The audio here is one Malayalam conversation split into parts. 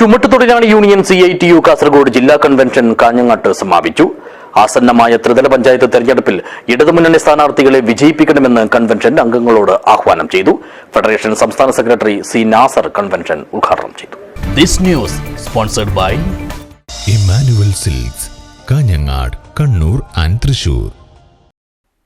ചുമട്ടുതൊഴിലാളി union C I T U Kasaragod ജില്ലാ കൺവെൻഷൻ കാഞ്ഞങ്ങാട്ട് സമാപിച്ചു. ആസന്നമായ ത്രിതല പഞ്ചായത്ത് തെരഞ്ഞെടുപ്പിൽ ഇടതുമുന്നണി സ്ഥാനാർത്ഥികളെ വിജയിപ്പിക്കണമെന്ന് കൺവെൻഷൻ അംഗങ്ങളോട് ആഹ്വാനം ചെയ്തു. ഫെഡറേഷൻ സംസ്ഥാന സെക്രട്ടറി സി നാസർ കൺവെൻഷൻ ഉദ്ഘാടനം ചെയ്തു. This news sponsored by Emmanuel silks Kanhangad Kannur and Thrissur.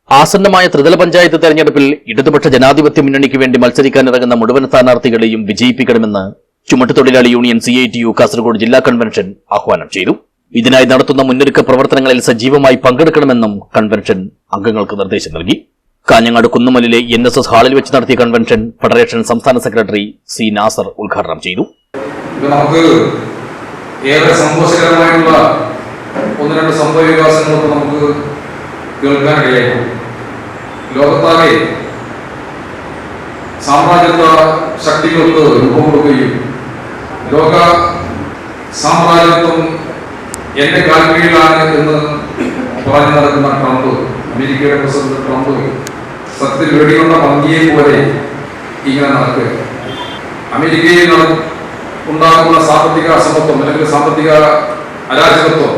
ആസന്നമായ ത്രിതല പഞ്ചായത്ത് തെരഞ്ഞെടുപ്പിൽ ഇടതുപക്ഷ ജനാധിപത്യ മുന്നണിക്ക് വേണ്ടി മത്സരിക്കാനിറങ്ങുന്ന മുഴുവൻ സ്ഥാനാർത്ഥികളെയും വിജയിപ്പിക്കണമെന്ന് ചുമട്ടുതൊഴിലാളി union C I T U Kasaragod ജില്ലാ കൺവെൻഷൻ ആഹ്വാനം ചെയ്തു. ഇതിനായി നടത്തുന്ന മുന്നൊരുക്ക പ്രവർത്തനങ്ങളിൽ സജീവമായി പങ്കെടുക്കണമെന്നും കൺവെൻഷൻ അംഗങ്ങൾക്ക് നിർദ്ദേശം നൽകി. കാഞ്ഞങ്ങാട് കുന്നുമലിലെ എൻ എസ് എസ് ഹാളിൽ വെച്ച് നടത്തിയ കൺവെൻഷൻ ഫെഡറേഷൻ സംസ്ഥാന സെക്രട്ടറി സി നാസർ ഉദ്ഘാടനം ചെയ്തു. നമുക്ക് ഏറെ സന്തോഷകരമായിട്ടുള്ള ഒന്ന് രണ്ട് സംഭവ വികാസങ്ങളൊക്കെ നമുക്ക് കേൾക്കാനിടയായി. ലോകത്താകെ സാമ്രാജ്യത്വ ശക്തികൾക്ക് രൂപം കൊടുക്കുകയും ലോക സാമ്രാജ്യത്വം എന്റെ കാൽക്കീഴിലാണ് എന്ന് പറഞ്ഞു നടക്കുന്ന ട്രംപ് അമേരിക്കയുടെ പ്രസിഡന്റ് ട്രംപ് സത്യത്തിൽ വെടിയുള്ള പങ്കിയെ പോലെ ഇങ്ങനെ നടക്കുക അമേരിക്കയിൽ ഉണ്ടാകുന്ന സാമ്പത്തിക അസമത്വം അല്ലെങ്കിൽ സാമ്പത്തിക അരാജകത്വം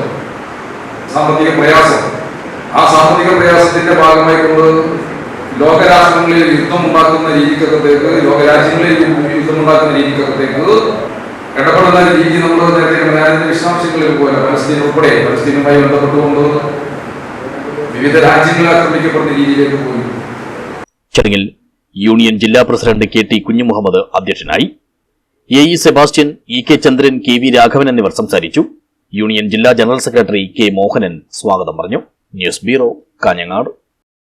സാമ്പത്തിക പ്രയാസം ആ സാമ്പത്തിക പ്രയാസത്തിന്റെ ഭാഗമായി കൊണ്ട് ലോകരാഷ്ട്രങ്ങളിൽ യുദ്ധം ഉണ്ടാക്കുന്ന രീതിക്കകത്തേക്ക് ലോകരാജ്യങ്ങളിൽ യുദ്ധം ഉണ്ടാക്കുന്ന രീതിക്കകത്തേക്ക് ഇടപെടുന്ന രീതി നമ്മൾ നേരത്തെ ഞാനിന്റെ വിശദാംശങ്ങളിൽ പോലെ പലസ്തീൻ ഉൾപ്പെടെ പലസ്തീനുമായി ബന്ധപ്പെട്ടുകൊണ്ട് വിവിധ രാജ്യങ്ങൾ ആക്രമിക്കപ്പെടുന്ന രീതിയിലേക്ക് പോയി. ചടങ്ങിൽ യൂണിയൻ ജില്ലാ പ്രസിഡന്റ് കെ ടി കുഞ്ഞുമുഹമ്മദ് അധ്യക്ഷനായി A E Sebastian E K Chandran K V Raghavan എന്നിവർ സംസാരിച്ചു. യൂണിയൻ ജില്ലാ ജനറൽ സെക്രട്ടറി കെ മോഹനൻ സ്വാഗതം പറഞ്ഞു. News bureau Kanhangad.